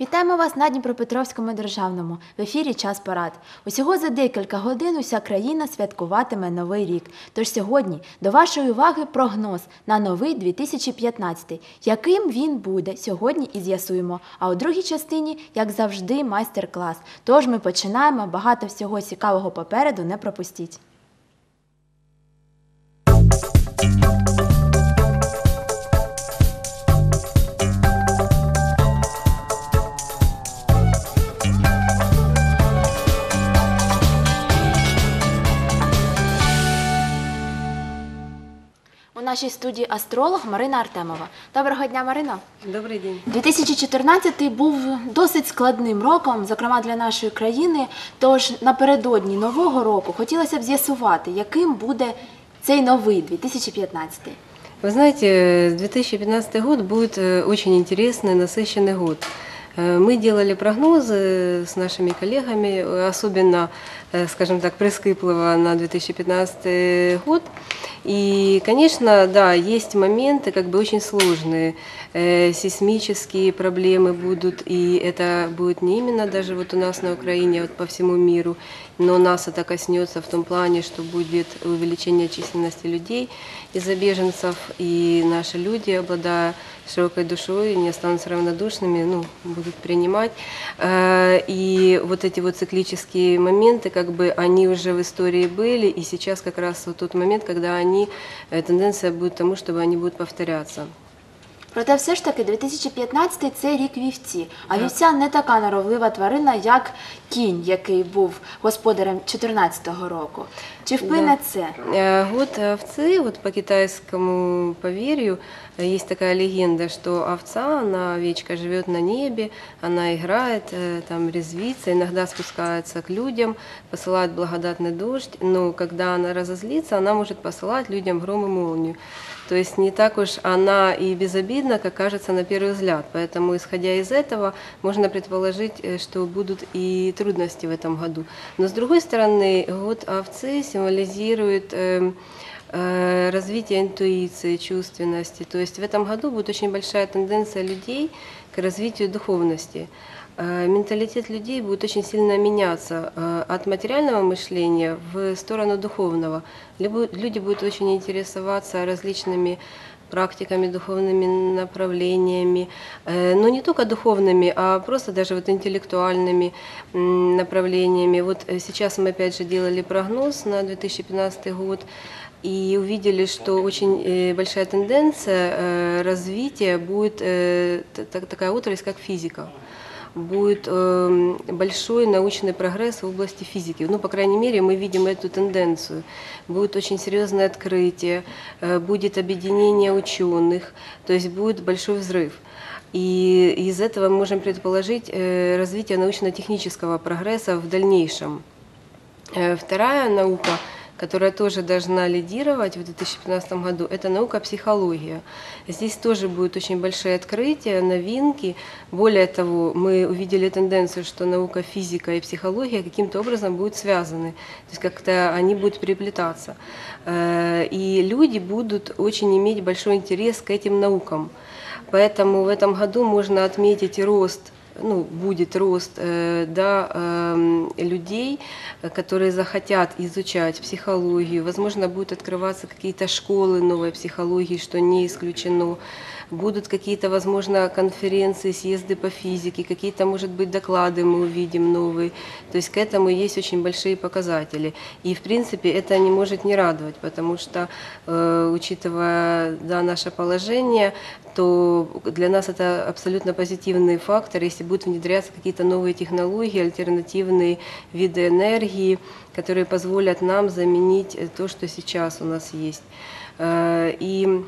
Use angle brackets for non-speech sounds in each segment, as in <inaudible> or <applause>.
Вітаємо вас на Дніпропетровському державному в ефірі Час Парад. Усього за декілька годин уся країна святкуватиме новий рік. Тож сьогодні до вашої уваги прогноз на новий 2015. Яким він буде сьогодні і з'ясуємо. А у другій частині, як завжди, майстер-клас. Тож ми починаємо. Багато всього цікавого попереду. Не пропустіть. нашій студії астролог Марина Артемова. Доброго дня, Марино. Добрий день. 2014 був досить складним роком, зокрема для нашої країни. Тож напередодні нового року хотілося б з'ясувати, яким буде цей новий 2015. Вы знаете, 2015 год будет э, очень интересный, насыщенный год. Э, Мы делали прогнозы с нашими коллегами, э, особенно, э, скажем так, прискіпливо на 2015 год. И, конечно, да, есть моменты как бы очень сложные. Э, Сейсмические проблемы будут, и это будет не именно даже вот у нас на Украине, а вот по всему миру, но нас это коснется в том плане, что будет увеличение численности людей из-за беженцев, и наши люди, обладая широкой душой, не останутся равнодушными, ну, будут принимать. Э, И вот эти вот циклические моменты, как бы они уже в истории были, и сейчас как раз вот тот момент, когда они, э, тенденция будет к тому, чтобы они будут повторяться. Проте, все ж таки, 2015 – це рік вівці. А вівця не така норовлива тварина, як кінь, який був господарем 2014 року. Чи вплине це? Э, Год овцы, вот по китайскому поверью, э, есть такая легенда, что овца, она овечка живет на небе, она играет, э, там резвится, иногда спускается к людям, посылает благодатный дождь, но когда она разозлится, она может посылать людям гром и молнию. То есть не так уж она и безобидна, как кажется на первый взгляд. Поэтому, исходя из этого, можно предположить, э, что будут и трудности в этом году. Но с другой стороны, год овцы символизирует эм, э, развитие интуиции, чувственности. То есть в этом году будет очень большая тенденция людей к развитию духовности. Э, Менталитет людей будет очень сильно меняться э, от материального мышления в сторону духовного. Люди будут очень интересоваться различными практиками, духовными направлениями, э, но не только духовными, а просто даже вот интеллектуальными направлениями. Вот сейчас мы опять же делали прогноз на 2015 год и увидели, что очень большая тенденция развития будет такая отрасль, как физика будет э, большой научный прогресс в области физики. Ну, по крайней мере, мы видим эту тенденцию. Будет очень серьезное открытие, э, будет объединение ученых, то есть будет большой взрыв. И из этого мы можем предположить э, развитие научно-технического прогресса в дальнейшем. Э, Вторая наука, которая тоже должна лидировать в 2015 году, это наука психология. Здесь тоже будут очень большие открытия, новинки. Более того, мы увидели тенденцию, что наука физика и психология каким-то образом будут связаны, то есть как-то они будут переплетаться. Э, И люди будут очень иметь большой интерес к этим наукам. Поэтому в этом году можно отметить рост ну, будет рост э, да, эм, людей, которые захотят изучать психологию. Возможно, будут открываться какие-то школы новой психологии, что не исключено. Будут какие-то, возможно, конференции, съезды по физике, какие-то, может быть, доклады мы увидим новые. То есть к этому есть очень большие показатели. И, в принципе, это не может не радовать, потому что, э, учитывая да, наше положение, то для нас это абсолютно позитивный фактор, если будут внедряться какие-то новые технологии, альтернативные виды энергии, которые позволят нам заменить э, то, что сейчас у нас есть. Э, И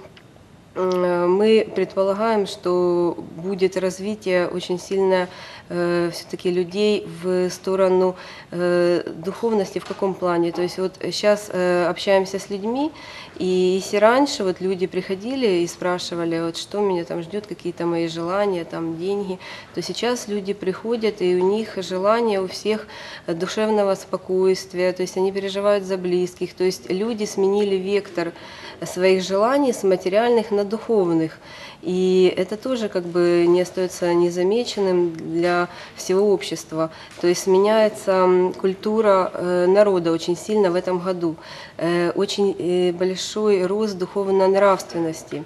мы предполагаем, что будет развитие очень сильно все-таки людей в сторону э, духовности в каком плане. То есть вот сейчас общаемся с людьми, и если раньше вот люди приходили и спрашивали, вот что меня там ждет, какие-то мои желания, там деньги, то сейчас люди приходят, и у них желание у всех душевного спокойствия, то есть они переживают за близких, то есть люди сменили вектор своих желаний с материальных на духовных. И это тоже как бы не остается незамеченным для всего общества. То есть меняется культура э, народа очень сильно в этом году. Э, Очень э, большой рост духовно-нравственности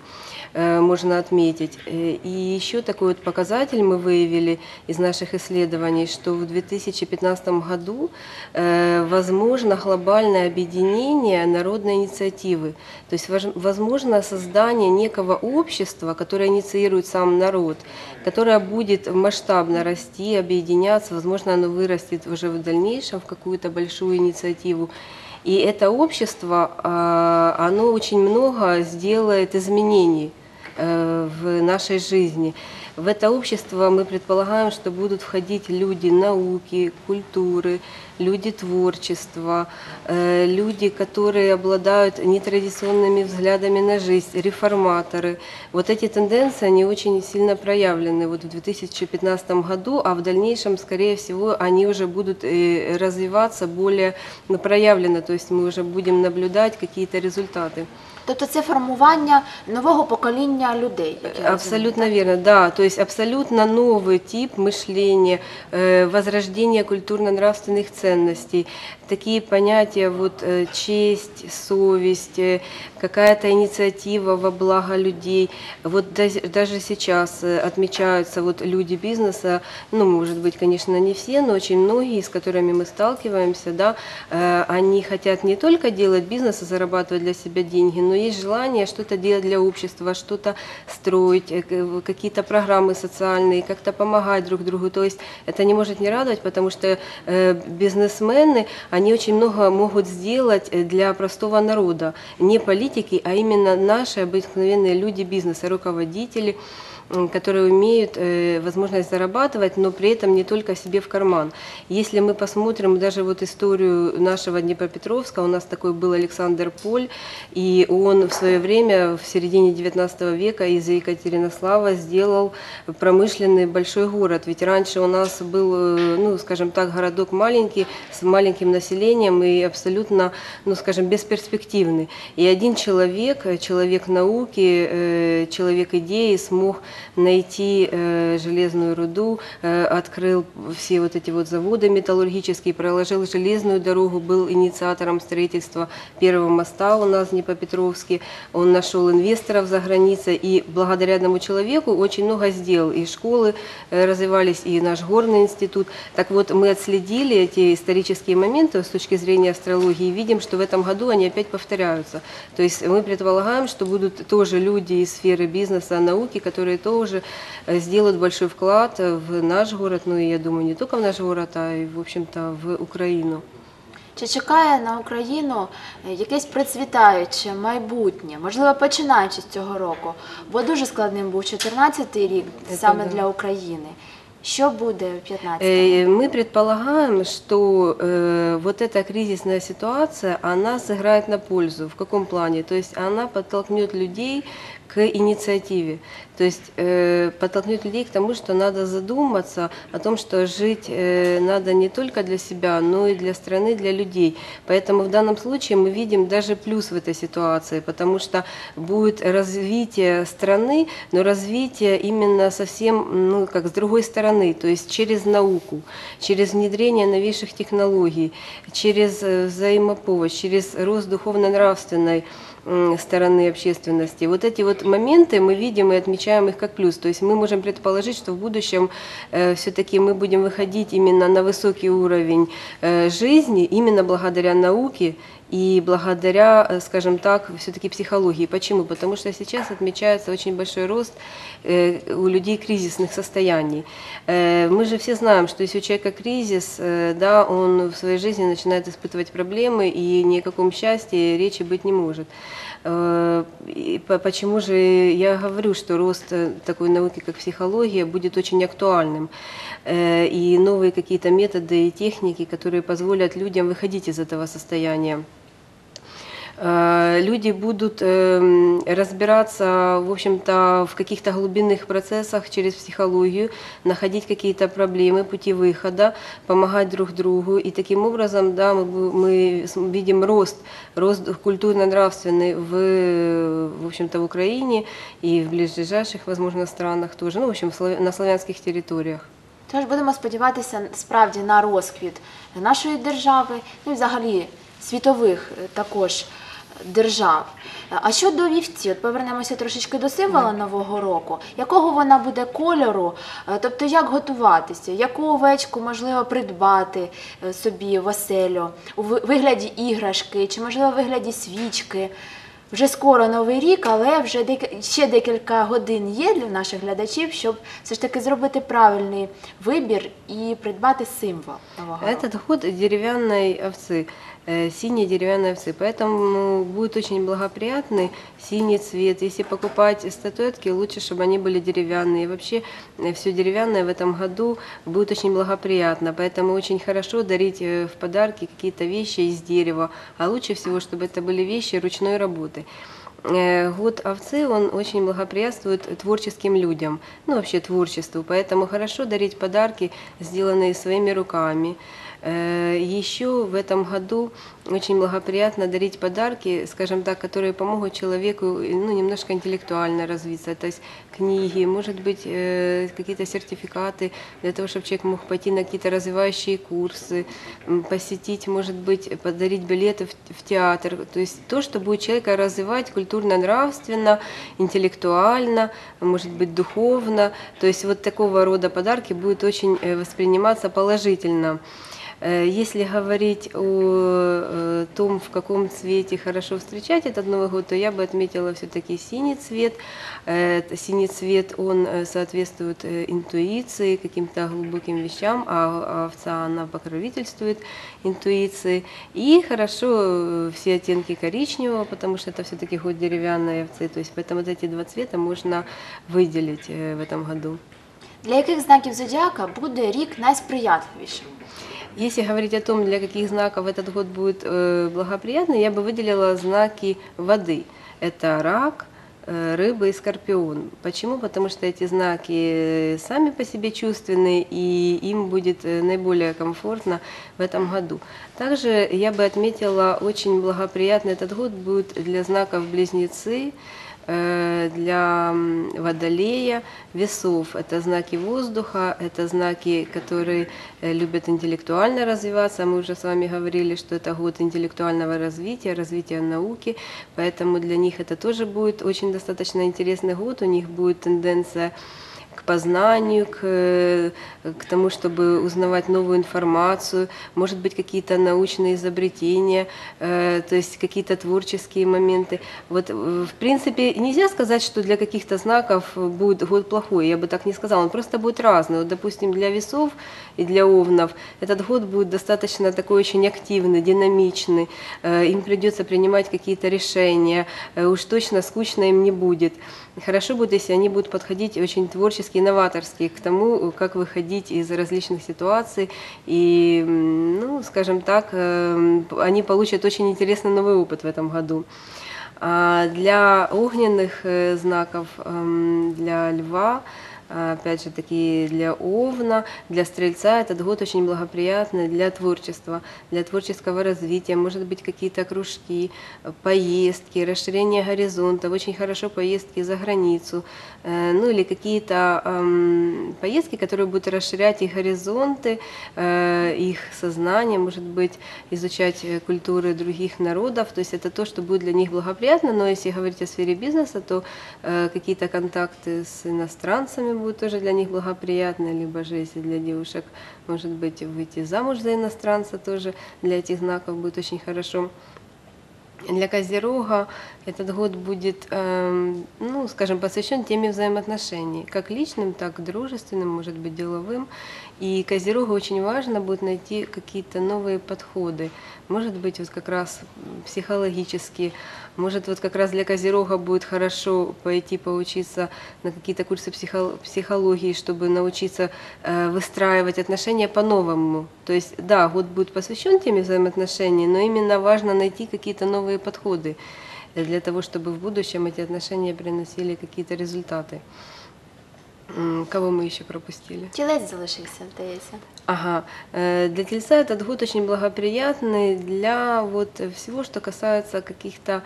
можно отметить. Э, И еще такой вот показатель мы выявили из наших исследований, что в 2015 году э, возможно глобальное объединение народной инициативы. То есть возможно создание некого общества, которое инициирует сам народ, которое будет масштабно расти, объединяться, возможно, оно вырастет уже в дальнейшем в какую-то большую инициативу. И это общество, а, оно очень много сделает изменений э, в нашей жизни. В это общество мы предполагаем, что будут входить люди науки, культуры, люди творчества, э, люди, которые обладают нетрадиционными взглядами на жизнь, реформаторы. Вот эти тенденции, они очень сильно проявлены вот в 2015 году, а в дальнейшем, скорее всего, они уже будут э, развиваться более проявленно, то есть мы уже будем наблюдать какие-то результаты. Тобто це формування нового покоління людей. як я Абсолютно розумію, верно, да. То есть абсолютно новый тип мышления, э, возрождение культурно-нравственных ценностей, такие понятия, вот э, честь, совесть, э, какая-то инициатива во благо людей. Вот даз- даже сейчас э, отмечаются вот люди бизнеса, ну, может быть, конечно, не все, но очень многие, с которыми мы сталкиваемся, да, э, они хотят не только делать бизнес и зарабатывать для себя деньги, но есть желание что-то делать для общества, что-то строить, э, какие-то программы социальные, как-то помогать друг другу. То есть это не может не радовать, потому что э, бизнесмены, они очень много могут сделать э, для простого народа, не политики, а именно наши обыкновенные люди бизнеса, руководители, которые умеют э, возможность зарабатывать, но при этом не только себе в карман. Если мы посмотрим даже вот историю нашего Днепропетровска, у нас такой был Александр Поль, и он в свое время, в середине 19 века, из Екатеринослава сделал промышленный большой город. Ведь раньше у нас был, э, ну, скажем так, городок маленький, с маленьким населением и абсолютно, ну, скажем, бесперспективный. И один человек, человек науки, э, человек идеи смог найти э, железную руду, э, открыл все вот эти вот заводы металлургические, проложил железную дорогу, был инициатором строительства первого моста у нас в Днепропетровске. Он нашел инвесторов за границей и благодаря одному человеку очень много сделал. И школы э, развивались, и наш горный институт. Так вот, мы отследили эти исторические моменты с точки зрения астрологии и видим, что в этом году они опять повторяются. То есть мы предполагаем, что будут тоже люди из сферы бизнеса, науки, которые тоже э, сделают большой вклад э, в наш город, ну и я думаю, не только в наш город, а и, в общем-то, в Украину. Чи чекає на Україну е, якесь процвітаюче майбутнє, можливо, починаючи з цього року? Бо дуже складним був 14-й рік Це саме да. для України. Що буде в 15-му? Э, Мы предполагаем, что э, вот эта кризисная ситуация, она сыграет на пользу. В каком плане? То есть она подтолкнет людей к инициативе. То есть э, подтолкнет людей к тому, что надо задуматься о том, что жить э, надо не только для себя, но и для страны, для людей. Поэтому в данном случае мы видим даже плюс в этой ситуации, потому что будет развитие страны, но развитие именно совсем, ну, как с другой стороны, то есть через науку, через внедрение новейших технологий, через э, взаимопомощь, через рост духовно-нравственной стороны общественности. Вот эти вот моменты мы видим и отмечаем их как плюс. То есть мы можем предположить, что в будущем все-таки мы будем выходить именно на высокий уровень э, жизни, именно благодаря науке и благодаря, э, скажем так, все-таки психологии. Почему? Потому что сейчас отмечается очень большой рост э, у людей кризисных состояний. Э, Мы же все знаем, что если у человека кризис, да, он в своей жизни начинает испытывать проблемы, и ни о каком счастье речи быть не может. И по- Почему же я говорю, что рост такой науки, как психология, будет очень актуальным? И новые какие-то методы и техники, которые позволят людям выходить из этого состояния. Э, Люди будут эм, разбираться, в общем-то, в каких-то глубинных процессах через психологию, находить какие-то проблемы, пути выхода, помогать друг другу. И таким образом, да, мы, бу- мы с- видим рост, рост культурно-нравственный в, в общем-то, в Украине и в ближайших, возможно, странах тоже, ну, в общем, в славя- на славянских территориях. Тож будемо сподіватися справді на розквіт нашої держави, ну і взагалі світових е, також держав. А щодо вівці, от повернемося трошечки до символа Нового року. Якого вона буде кольору? Е, Тобто, як готуватися, яку овечку можливо придбати е, собі в оселю у вигляді іграшки, чи можливо в вигляді свічки? Вже скоро новий рік, але вже деки- ще декілька годин є для наших глядачів, щоб все ж таки зробити правильний вибір і придбати символ нового року. Этот год деревянной овцы, э, синей деревянной овцы, поэтому будет очень благоприятный синий цвет. Если покупать статуэтки, лучше, чтобы они были деревянные. И вообще все деревянное в этом году будет очень благоприятно, поэтому очень хорошо дарить э, в подарки какие-то вещи из дерева, а лучше всего, чтобы это были вещи ручной работы. Э, Год овцы, он очень благоприятствует творческим людям, ну вообще творчеству, поэтому хорошо дарить подарки, сделанные своими руками. Э, Еще в этом году очень благоприятно дарить подарки, скажем так, которые помогут человеку ну, немножко интеллектуально развиться, то есть книги, может быть, э, какие-то сертификаты для того, чтобы человек мог пойти на какие-то развивающие курсы, посетить, может быть, подарить билеты в, театр, то есть то, что будет человека развивать культурно-нравственно, интеллектуально, может быть, духовно, то есть вот такого рода подарки будут очень э, восприниматься положительно. Э, Если говорить о э, том, в каком цвете хорошо встречать этот Новый год, то я бы отметила все-таки синий цвет. Э, это Синий цвет, он э, соответствует э, интуиции, каким-то глубоким вещам, а а овца, она покровительствует интуиции. И хорошо э, все оттенки коричневого, потому что это все-таки год деревянной овцы. То есть поэтому вот эти два цвета можно выделить э, в этом году. Для яких знаків зодіака буде рік найсприятливішим? Если говорить о том, для каких знаков этот год будет э, благоприятный, я бы выделила знаки воды. Это рак, э, рыба и скорпион. Почему? Потому что эти знаки э, сами по себе чувственные, и им будет наиболее комфортно в этом году. Также я бы отметила, очень благоприятный этот год будет для знаков близнецы, для м, водолея, весов. Это знаки воздуха, это знаки, которые э, любят интеллектуально развиваться. Мы уже с вами говорили, что это год интеллектуального развития, развития науки, поэтому для них это тоже будет очень достаточно интересный год. У них будет тенденция к познанию, к, э, к тому, чтобы узнавать новую информацию, может быть, какие-то научные изобретения, э, то есть какие-то творческие моменты. Вот, э, в принципе, нельзя сказать, что для каких-то знаков будет год плохой, я бы так не сказала, он просто будет разный. Вот, допустим, для весов и для овнов этот год будет достаточно такой очень активный, динамичный, э, им придется принимать какие-то решения, э, уж точно скучно им не будет. Хорошо будет, если они будут подходить очень творчески, новаторски к тому, как выходить из различных ситуаций. И, ну, скажем так, э, они получат очень интересный новый опыт в этом году. А Для огненных э, знаков, эм, для льва, опять же таки для овна, для стрельца этот год очень благоприятный для творчества, для творческого развития, может быть какие-то кружки, поездки, расширение горизонта, очень хорошо поездки за границу, э, ну или какие-то эм, поездки, которые будут расширять их горизонты, э, их сознание, может быть изучать культуры других народов, то есть это то, что будет для них благоприятно, но если говорить о сфере бизнеса, то э, какие-то контакты с иностранцами будут тоже для них благоприятны, либо же если для девушек, может быть, выйти замуж за иностранца тоже для этих знаков будет очень хорошо. Для Козерога этот год будет, эм, ну, скажем, посвящен теме взаимоотношений, как личным, так и дружественным, может быть, деловым. И Козерогу очень важно будет найти какие-то новые подходы. Может быть, вот как раз психологические, может, вот как раз для Козерога будет хорошо пойти поучиться на какие-то курсы психо- психологии, чтобы научиться э, выстраивать отношения по-новому. То есть, да, год будет посвящен теме взаимоотношений, но именно важно найти какие-то новые подходы для того, чтобы в будущем эти отношения приносили какие-то результаты. М, Кого мы еще пропустили? Тілець залишився, здається. Ага, э, для тельца этот год очень благоприятный для вот всего, что касается каких-то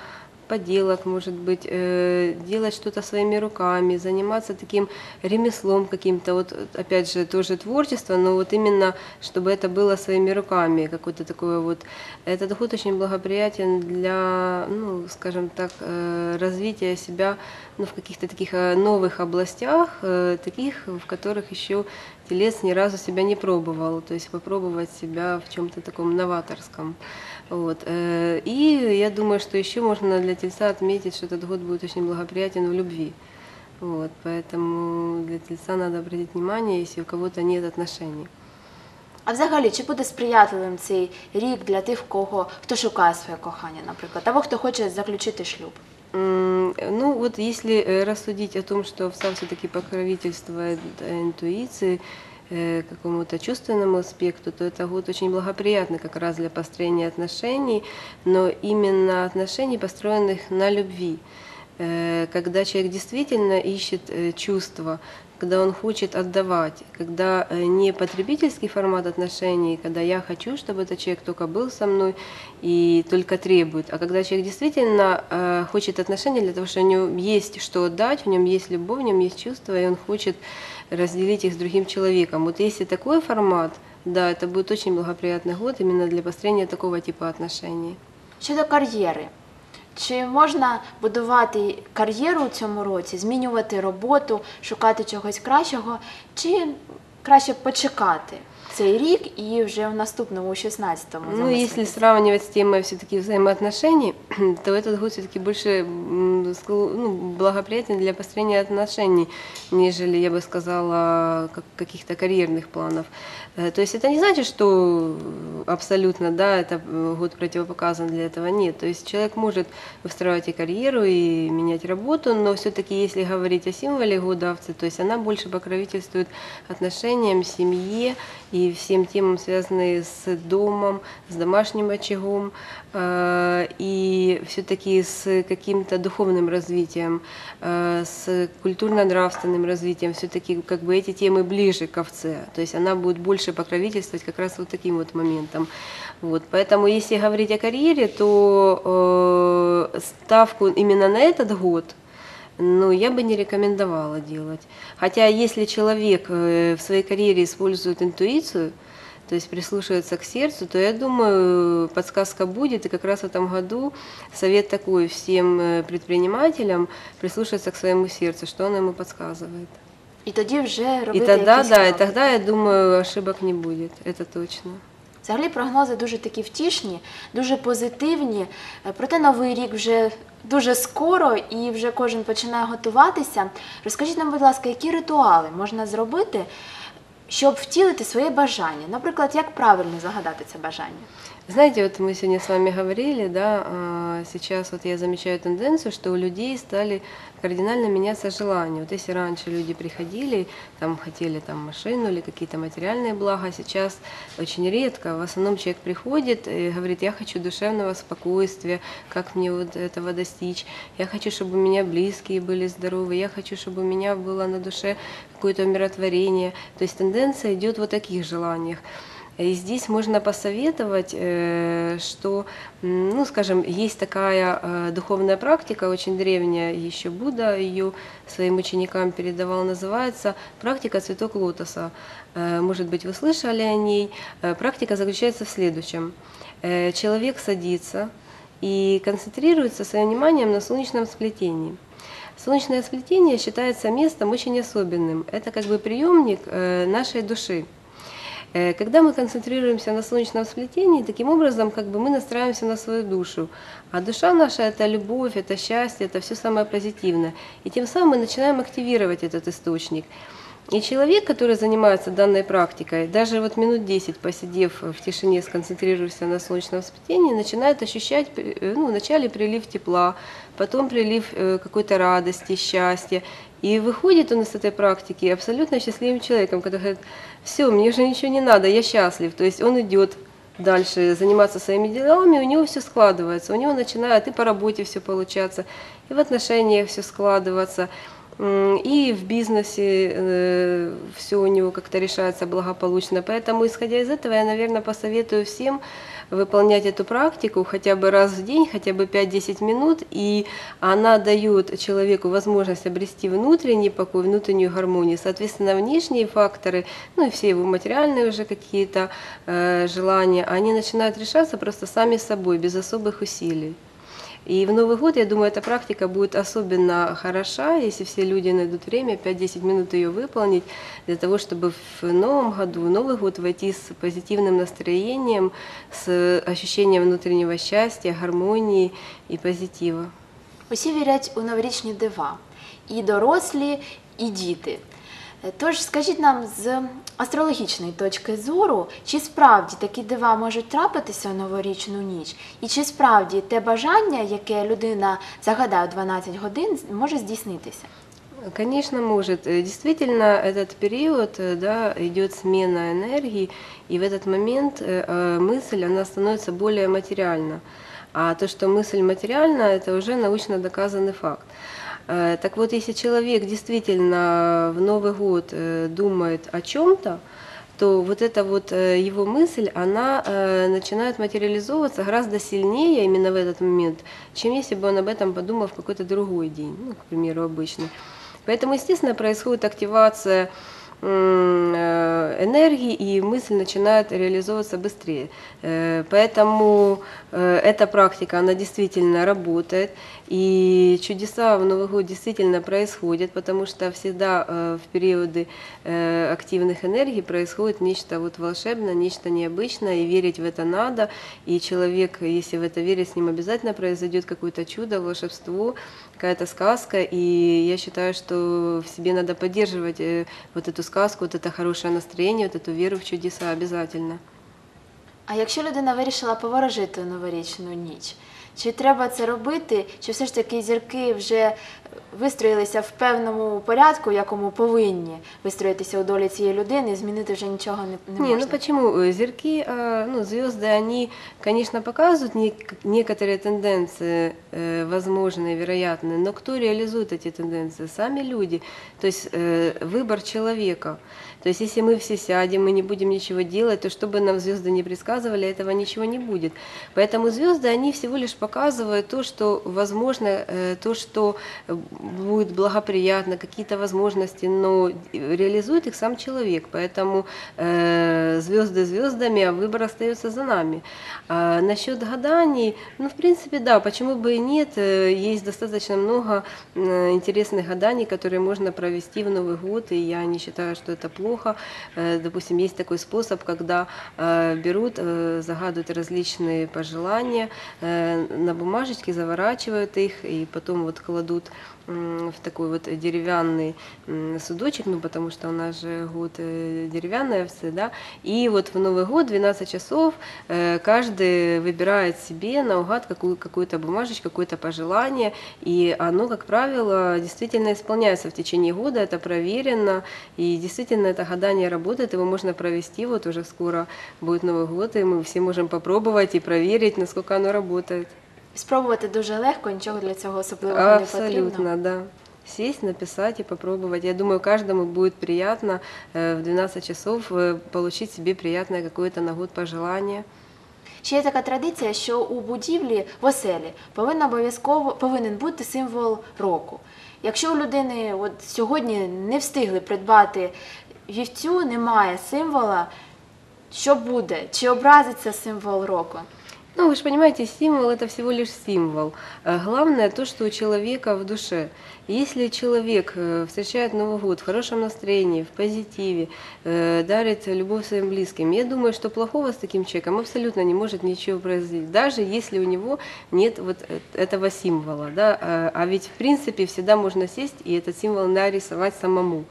поделок, может быть, э, делать что-то своими руками, заниматься таким ремеслом каким-то, вот опять же тоже творчество, но вот именно чтобы это было своими руками, какое-то такое вот. Этот год очень благоприятен для, ну, скажем так, э, развития себя ну, в каких-то таких э, новых областях, таких, в которых еще телец ни разу себя не пробовал, то есть попробовать себя в чем-то таком новаторском. Вот. э, И я думаю, что еще можно для тельца отметить, что этот год будет очень благоприятен в любви. Вот, поэтому для тельца надо обратить внимание, если у кого-то нет отношений. А взагалі, чи буде сприятливим цей рік для тих, в кого хто шукає своє кохання, наприклад, або хто хоче заключити шлюб? Ну вот если э, рассудить о том, что овца все-таки покровительствует э, интуиции, э, какому-то чувственному аспекту, то это год очень благоприятный как раз для построения отношений, но именно отношений, построенных на любви. Когда человек действительно ищет чувства, когда он хочет отдавать, когда э, не потребительский формат отношений, когда я хочу, чтобы этот человек только был со мной и только требует, а когда человек действительно э, хочет отношений для того, что у него есть что отдать, в нем есть любовь, в нем есть чувства, и он хочет разделить их с другим человеком. Вот если такой формат, да, это будет очень благоприятный год именно для построения такого типа отношений. Щодо кар'єри. Чи можна будувати кар'єру у цьому році, змінювати роботу, шукати чогось кращого, чи краще почекати Цей рік і вже в наступному, у 16-му Ну, если сравнивать с темой все-таки взаимоотношений, <clears throat> то этот год все-таки больше м, скло- ну, благоприятен для построения отношений, нежели, я бы сказала, как- каких-то карьерных планов. Э, То есть это не значит, что абсолютно, да, это э, год противопоказан для этого, нет. То есть человек может выстраивать и карьеру, и менять работу, но все-таки если говорить о символе года овцы, то есть она больше покровительствует отношениям, семье и всем темам, связанным с домом, с домашним очагом, и все-таки с каким-то духовным развитием, с культурно-нравственным развитием, все-таки как бы эти темы ближе к овце, то есть она будет больше покровительствовать как раз вот таким вот моментом. Вот, поэтому если говорить о карьере, то э, ставку именно на этот год – ну, я бы не рекомендовала делать. Хотя если человек э, в своей карьере использует интуицию, то есть прислушивается к сердцу, то я думаю, подсказка будет. И как раз в этом году совет такой всем э, предпринимателям прислушиваться к своему сердцу, что оно ему подсказывает. І тоді вже И робити тогда, якісь да, и кроки. тогда, я думаю, ошибок не будет. Это точно. Взагалі прогнози дуже такі втішні, дуже позитивні. Е, Проте новий рік вже дуже скоро і вже кожен починає готуватися. Розкажіть нам, будь ласка, які ритуали можна зробити, щоб втілити своє бажання? Наприклад, як правильно загадати це бажання? Знаете, вот мы сегодня с вами говорили, да, а, сейчас вот я замечаю тенденцию, что у людей стали кардинально меняться желания. Вот если раньше люди приходили, там хотели там машину или какие-то материальные блага, сейчас очень редко. В основном человек приходит и говорит, я хочу душевного спокойствия, как мне вот этого достичь. Я хочу, чтобы у меня близкие были здоровы, я хочу, чтобы у меня было на душе какое-то умиротворение. То есть тенденция идет в таких желаниях. И здесь можно посоветовать, э, что, ну, скажем, есть такая э, духовная практика, очень древняя, еще Будда ее своим ученикам передавал, называется практика цветок лотоса. Э, Может быть, вы слышали о ней. Практика заключается в следующем. Человек садится и концентрируется своим вниманием на солнечном сплетении. Солнечное сплетение считается местом очень особенным. Это как бы приемник э, нашей души. Э, Когда мы концентрируемся на солнечном сплетении, таким образом как бы мы настраиваемся на свою душу. А душа наша – это любовь, это счастье, это все самое позитивное. И тем самым мы начинаем активировать этот источник. И человек, который занимается данной практикой, даже вот минут 10 посидев в тишине, сконцентрируясь на солнечном сплетении, начинает ощущать э, ну, вначале прилив тепла, потом прилив э, какой-то радости, счастья. И выходит он из этой практики абсолютно счастливым человеком, который говорит, все, мне уже ничего не надо, я счастлив. То есть он идет дальше заниматься своими делами, у него все складывается. У него начинает и по работе все получаться, и в отношениях все складываться, и в бизнесе все у него как-то решается благополучно. Поэтому, исходя из этого, я, наверное, посоветую всем выполнять эту практику хотя бы раз в день, хотя бы 5-10 минут, и она дает человеку возможность обрести внутренний покой, внутреннюю гармонию. Соответственно, внешние факторы, ну и все его материальные уже какие-то э, желания, они начинают решаться просто сами собой, без особых усилий. И в Новый год, я думаю, эта практика будет особенно хороша, если все люди найдут время, 5-10 минут ее выполнить, для того, чтобы в Новом году, в Новый год войти с позитивным настроением, с ощущением внутреннего счастья, гармонии и позитива. Усі вірять у новорічні дива, і дорослі, і діти. Е, Тож скажіть нам з астрологічної точки зору, чи справді такі дива можуть трапитися у новорічну ніч, і чи справді те бажання, яке людина загадає у 12 годин, може здійснитися? Конечно, может. Э, Действительно, этот период, э, да, идет смена энергии, и в этот момент э, э, мысль, она становится более материальна. А то, что мысль материальна, это уже научно доказанный факт. Э, Так вот, если человек действительно в Новый год э, думает о чем-то, то вот эта вот э, его мысль, она начинает материализовываться гораздо сильнее именно в этот момент, чем если бы он об этом подумал в какой-то другой день, ну, к примеру, обычный. Поэтому, естественно, происходит активация энергии, и мысль начинает реализовываться быстрее. Э, Поэтому э, эта практика, она действительно работает, и чудеса в Новый год действительно происходят, потому что всегда э, в периоды э, активных энергий происходит нечто вот волшебное, нечто необычное, и верить в это надо, и человек, если в это верит, с ним обязательно произойдет какое-то чудо, волшебство, какая-то сказка, и я считаю, что в себе надо поддерживать э, вот эту сказку, вот это хорошее настроение, вот эту веру в чудеса обязательно. А якщо людина вирішила поворожити у новорічну ніч, чи треба це робити, чи все ж таки зірки вже вистроїлися в певному порядку, в якому повинні вистроїтися у долі цієї людини, і змінити вже нічого не, не Не, ну можна? почему? Э, Зерки, а, ну, звезды, они, конечно, показывают нек- некоторые тенденции э, возможные, вероятные, но кто реализует эти тенденции? Сами люди. То есть э, выбор человека. То есть если мы все сядем, мы не будем ничего делать, то что бы нам звезды не предсказывали, этого ничего не будет. Поэтому звезды, они всего лишь показывают то, что возможно, э, то, что э, будет благоприятно, какие-то возможности, но реализует их сам человек. Поэтому э, звезды звездами, а выбор остается за нами. А насчет гаданий, ну, в принципе, да, почему бы и нет, есть достаточно много интересных гаданий, которые можно провести в Новый год, и я не считаю, что это плохо. Э, Допустим, есть такой способ, когда э, берут, э, загадывают различные пожелания, на бумажечке заворачивают их и потом вот кладут в такой вот деревянный судочек, ну потому что у нас же год э, деревянной овцы, да, и вот в Новый год 12 часов э, каждый выбирает себе наугад какую, какую-то бумажечку, какое-то пожелание, и оно, как правило, действительно исполняется в течение года, это проверено, и действительно это гадание работает, его можно провести, вот уже скоро будет Новый год, и мы все можем попробовать и проверить, насколько оно работает. Спробувати дуже легко, нічого для цього особливого не потрібно. Абсолютно, да. Сесть, написать и попробовать. Я думаю, каждому будет приятно э, в 12 часов э, получить себе приятное какое-то на год пожелание. Ще є така традиція, що у будівлі в оселі повинен обов'язково повинен бути символ року. Якщо у людини от сьогодні не встигли придбати вівцю, немає символа, що буде? Чи образиться символ року? Ну, вы же понимаете, символ это всего лишь символ. А Главное то, что у человека в душе. Если человек э, встречает Новый год в хорошем настроении, в позитиве, э, дарит любовь своим близким, я думаю, что плохого с таким человеком абсолютно не может ничего произойти, даже если у него нет вот э- этого символа. Да? А ведь в принципе всегда можно сесть и этот символ нарисовать самому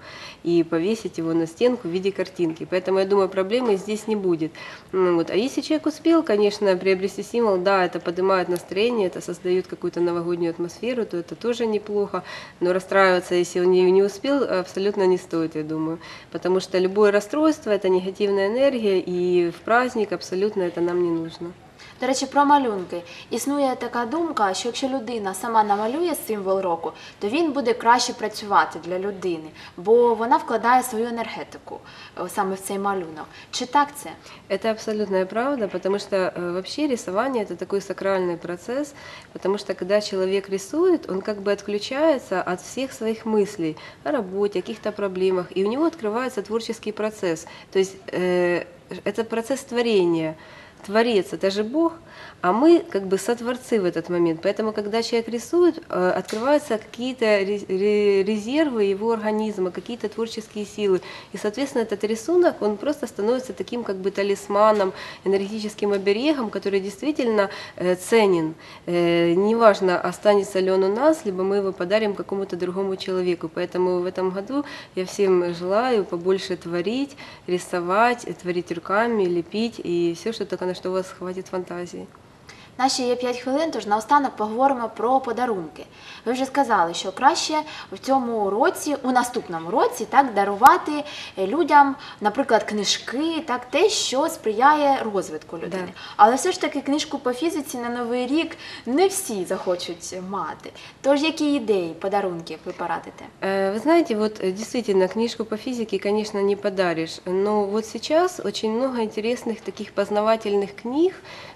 и повесить его на стенку в виде картинки. Поэтому я думаю, проблемы здесь не будет. Ну вот. А если человек успел, конечно, приобрести символ, да, это поднимает настроение, это создает какую-то новогоднюю атмосферу, то это тоже неплохо. но расстраиваться, если он не, не успел, абсолютно не стоит, я думаю. Потому что любое расстройство – это негативная энергия, и в праздник абсолютно это нам не нужно. До речі, про малюнки. Існує така думка, що якщо людина сама намалює символ року, то він буде краще працювати для людини, бо вона вкладає свою енергетику е, саме в цей малюнок. Чи так це? Это абсолютная правда, потому что э, вообще рисование это такой сакральный процесс, потому что когда человек рисует, он как бы отключается от всех своих мыслей о работе, о каких-то проблемах, и у него открывается творческий процесс. То есть э, это процесс творения. Творец это же Бог, а мы как бы сотворцы в этот момент. Поэтому, когда человек рисует, э, открываются какие-то ре- ре- резервы его организма, какие-то творческие силы. И, соответственно, этот рисунок, он просто становится таким как бы талисманом, энергетическим оберегом, который действительно э, ценен. Э, Неважно, останется ли он у нас, либо мы его подарим какому-то другому человеку. Поэтому в этом году я всем желаю побольше творить, рисовать, творить руками, лепить и все, что только на что у вас хватит фантазии. Наші є 5 хвилин, тож наостанок поговоримо про подарунки. Ви вже сказали, що краще в цьому році, у наступному році, так дарувати е, людям, наприклад, книжки, так те, що сприяє розвитку людини. Да. Але все ж таки книжку по фізиці на новий рік не всі захочуть мати. Тож які ідеї подарунків ви порадите? Э, Вы знаете, вот э, действительно, книжку по физике, конечно, не подаришь, но вот сейчас очень много интересных таких познавательных книг,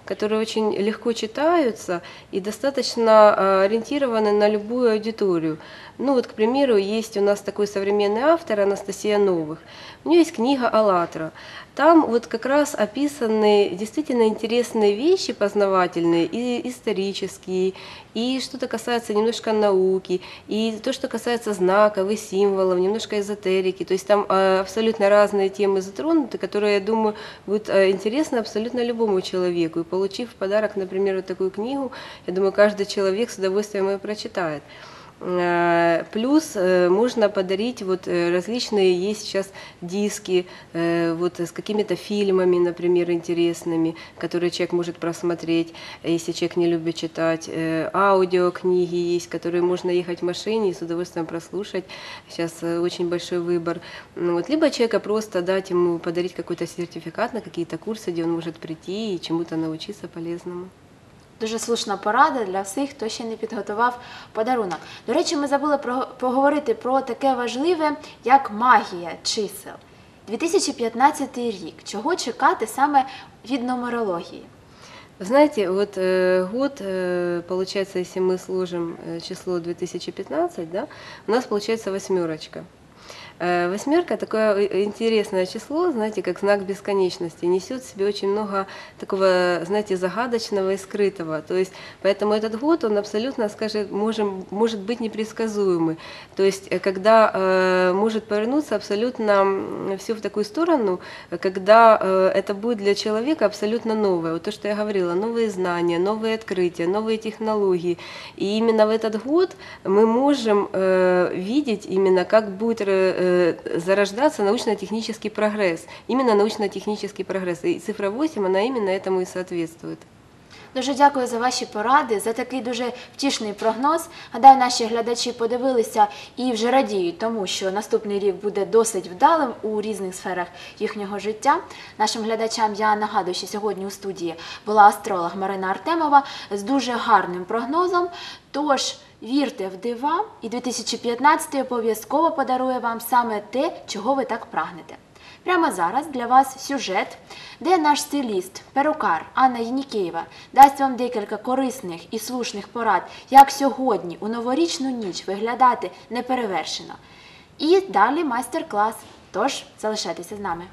которые очень легко читаются и достаточно э, ориентированы на любую аудиторию. Ну вот, к примеру, есть у нас такой современный автор Анастасия Новых. У нее есть книга «АЛЛАТРА». Там вот как раз описаны действительно интересные вещи познавательные и исторические, и что-то касается немножко науки, и то, что касается знаков и символов, немножко эзотерики. То есть там э, абсолютно разные темы затронуты, которые, я думаю, будут э, интересны абсолютно любому человеку. И получив в подарок, например, вот такую книгу, я думаю, каждый человек с удовольствием ее прочитает. Э, Плюс э, можно подарить вот э, различные есть сейчас диски вот с какими-то фильмами, например, интересными, которые человек может просмотреть, если человек не любит читать. Аудиокниги есть, которые можно ехать в машине и с удовольствием прослушать. Сейчас очень большой выбор. Ну Вот. Либо человека просто дать ему подарить какой-то сертификат на какие-то курсы, где он может прийти и чему-то научиться полезному. Дуже слушна порада для всіх, хто ще не підготував подарунок. До речі, ми забули про, поговорити про таке важливе, як магія чисел. 2015 рік. Чого чекати саме від нумерології? Вы Знаете, вот э, год, э, получается, если мы сложим э, число 2015, да, у нас получается восьмерочка. Э, Восьмерка такое э, интересное число, знаете, как знак бесконечности, несет в себе очень много такого, знаете, загадочного и скрытого. То есть, поэтому этот год, он абсолютно, скажет, можем, может быть непредсказуемый. То есть, э, когда э, может повернуться абсолютно все в такую сторону, когда э, это будет для человека абсолютно новое. Вот то, что я говорила, новые знания, новые открытия, новые технологии. И именно в этот год мы можем э, видеть именно, как будет зарождаться научно-технический прогресс. Именно научно-технический прогресс. И цифра 8, она именно этому и соответствует. Дуже дякую за ваші поради, за такий дуже втішний прогноз. Гадаю, наші глядачі подивилися і вже радіють тому, що наступний рік буде досить вдалим у різних сферах їхнього життя. Нашим глядачам я нагадую, що сьогодні у студії була астролог Марина Артемова з дуже гарним прогнозом. Тож вірте в дива, і 2015 обов'язково подарує вам саме те, чого ви так прагнете. Прямо зараз для вас сюжет, де наш стиліст, перукар Анна Єнікеєва дасть вам декілька корисних і слушних порад, як сьогодні у новорічну ніч виглядати неперевершено. І далі майстер-клас. Тож залишайтеся з нами.